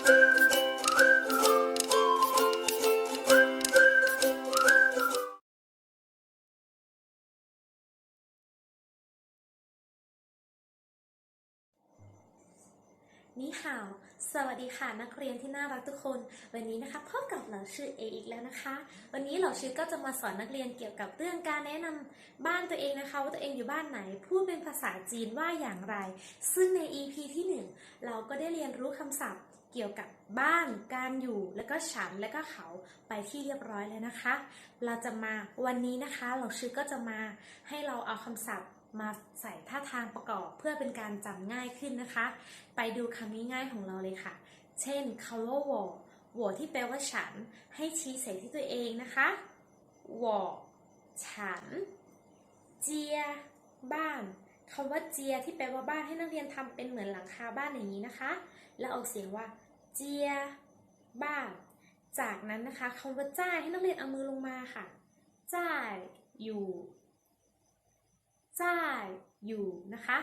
นี่ฮาวสวัสดีค่ะนักเรียนที่น่ารักทุกคน วันนี้นะคะพบกับเหล่าชื่อเออีกแล้วนะคะ วันนี้เหล่าชื่อก็จะมาสอนนักเรียนเกี่ยวกับเรื่องการแนะนำบ้านตัวเองนะคะ ว่าตัวเองอยู่บ้านไหน พูดเป็นภาษาจีนว่าอย่างไร ซึ่งใน EP ที่ 1 เราก็ได้เรียนรู้คำศัพท์ เกี่ยวกับบ้านการอยู่แล้วก็ฉันแล้วก็เขาไปที่เรียบร้อยแล้วนะคะ เราจะมาวันนี้นะคะเราชื่อก็จะมาให้เราเอาคำศัพท์มาใส่ท่าทางประกอบเพื่อเป็นการจำง่ายขึ้นนะคะ ไปดูคำง่ายของเราเลยค่ะ เช่นคำว่หัวที่แปลว่าฉัน ให้ชี้ใส่ที่ตัวเองนะคะหัวฉัน เจีย บ้าน คำว่าเจียที่แปลว่าบ้านให้นักเรียนทำเป็นเหมือนหลังคาบ้านอย่างนี้นะคะ แล้วออกเสียงว่าเจีย บ้าน จากนั้นนะคะคำว่าจ่ายให้นักเรียนเอามือลงมาค่ะจ่ายอยู่จ่ายอยู่นะคะ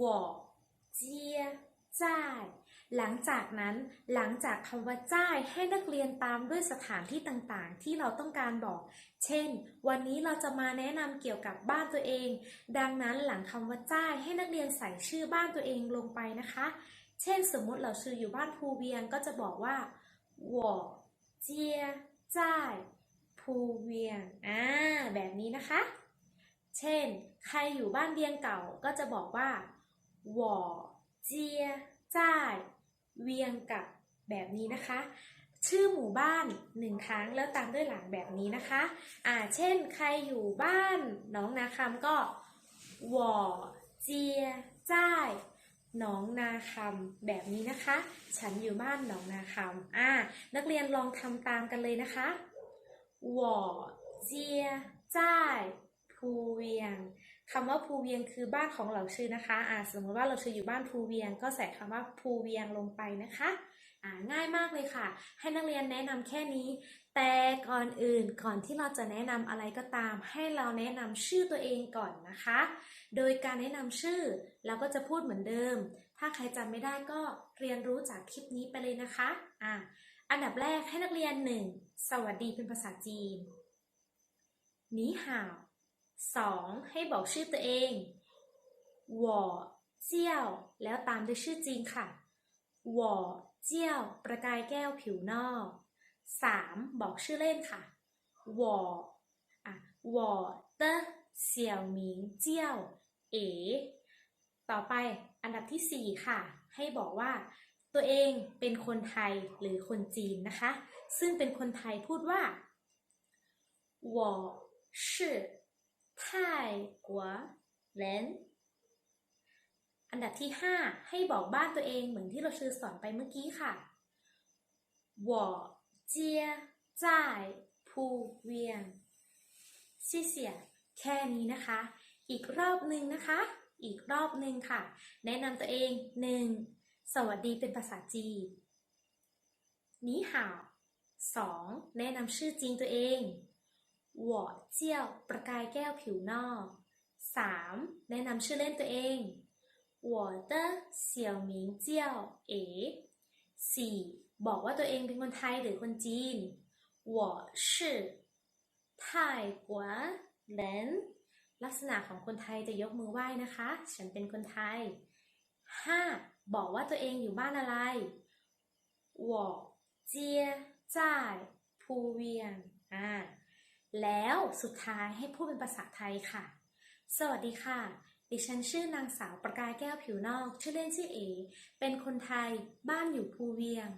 我接 จ่าย หลังจากนั้นหลังจากคำว่าจ่ายให้นักเรียนตามด้วยสถานที่ต่างๆ ที่เราต้องการบอก เช่น วันนี้เราจะมาแนะนำเกี่ยวกับบ้านตัวเอง ดังนั้นหลังคำว่าจ่ายให้นักเรียนใส่ชื่อบ้านตัวเองลงไปนะคะ เช่น สมมติเราชื่ออยู่บ้านภูเวียงก็จะบอกว่า我เจียจ่ายภูเวียงอ่าแบบนี้นะคะ เช่น ใครอยู่บ้านเวียงเก่าก็จะบอกว่า我 เจียจ่ายเวียงกับแบบนี้นะคะ ชื่อหมู่บ้านหนึ่งครั้งแล้วตามด้วยหลังแบบนี้นะคะอ่าเช่นใครอยู่บ้านหนองนาคำก็我เจียจ่ายหนองนาคำแบบนี้นะคะ ฉันอยู่บ้านหนองนาคำอ่านักเรียนลองทำตามกันเลยนะคะ我เจียจ่าย ภูเวียงคำว่าภูเวียงคือบ้านของเหล่าชื่อนะคะอ่าสมมติว่าเราชื่ออยู่บ้านภูเวียง ก็ใส่คำว่าภูเวียงลงไปนะคะอ่าง่ายมากเลยค่ะ ให้นักเรียนแนะนำแค่นี้ แต่ก่อนอื่นก่อนที่เราจะแนะนำอะไรก็ตาม ให้เราแนะนำชื่อตัวเองก่อนนะคะ โดยการแนะนำชื่อเราก็จะพูดเหมือนเดิม ถ้าใครจำไม่ได้ก็เรียนรู้จากคลิปนี้ไปเลยนะคะอ่าอันดับแรกให้นักเรียนหนึ่งสวัสดีเป็นภาษาจีนหนีห่าว 2. ให้บอกชื่อตัวเองหวอเจียว แล้วตามด้วยชื่อจริงค่ะหวอเจียว ประกายแก้วผิวนอก 3. บอกชื่อเล่นค่ะหวออ่วอเตอเสี่ยวหมิงเจียว เอ ต่อไปอันดับที่ 4 ค่ะ ให้บอกว่า ตัวเองเป็นคนไทยหรือคนจีนนะคะ ซึ่งเป็นคนไทยพูดว่า我是ไทยกัวเลนอันดับที่ 5 ให้บอกบ้านตัวเองเหมือนที่เราชื่อสอนไปเมื่อกี้ค่ะ我接在ภูเวียงซีเสียแค่นี้นะคะ อีกรอบหนึ่งนะคะ อีกรอบหนึ่งค่ะ แนะนำตัวเอง 1. สวัสดีเป็นภาษาจีนนีห่าวสองแนะนำชื่อจริงตัวเอง หวอเจียวประกายแก้วผิวนอก 3. แนะนำชื่อเล่นตัวเอง我的小名叫เอ๋ 4. บอกว่าตัวเองเป็นคนไทยหรือคนจีน我是ไทยกวเหลนลักษณะของคนไทยจะยกมือไหว้นะคะ ฉันเป็นคนไทย 5. บอกว่าตัวเองอยู่บ้านอะไร我接在ภูเวียงอ่า แล้วสุดท้ายให้พูดเป็นภาษาไทยค่ะ สวัสดีค่ะ ดิฉันชื่อนางสาวประกายแก้วผิวนอก ชื่อเล่นชื่อเอ เป็นคนไทย บ้านอยู่ภูเวียง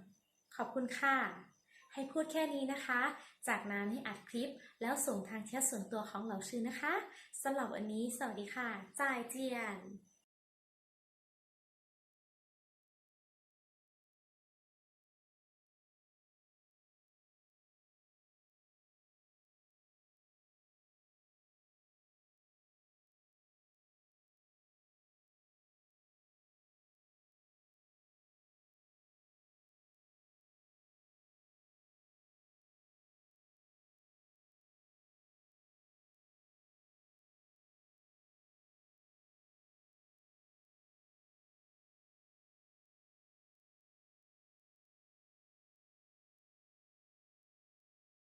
ขอบคุณค่ะ ให้พูดแค่นี้นะคะ จากนั้นให้อัดคลิป แล้วส่งทางแชทส่วนตัวของเหล่าชื่อนะคะสำหรับวันนี้ สวัสดีค่ะ จ่ายเจียน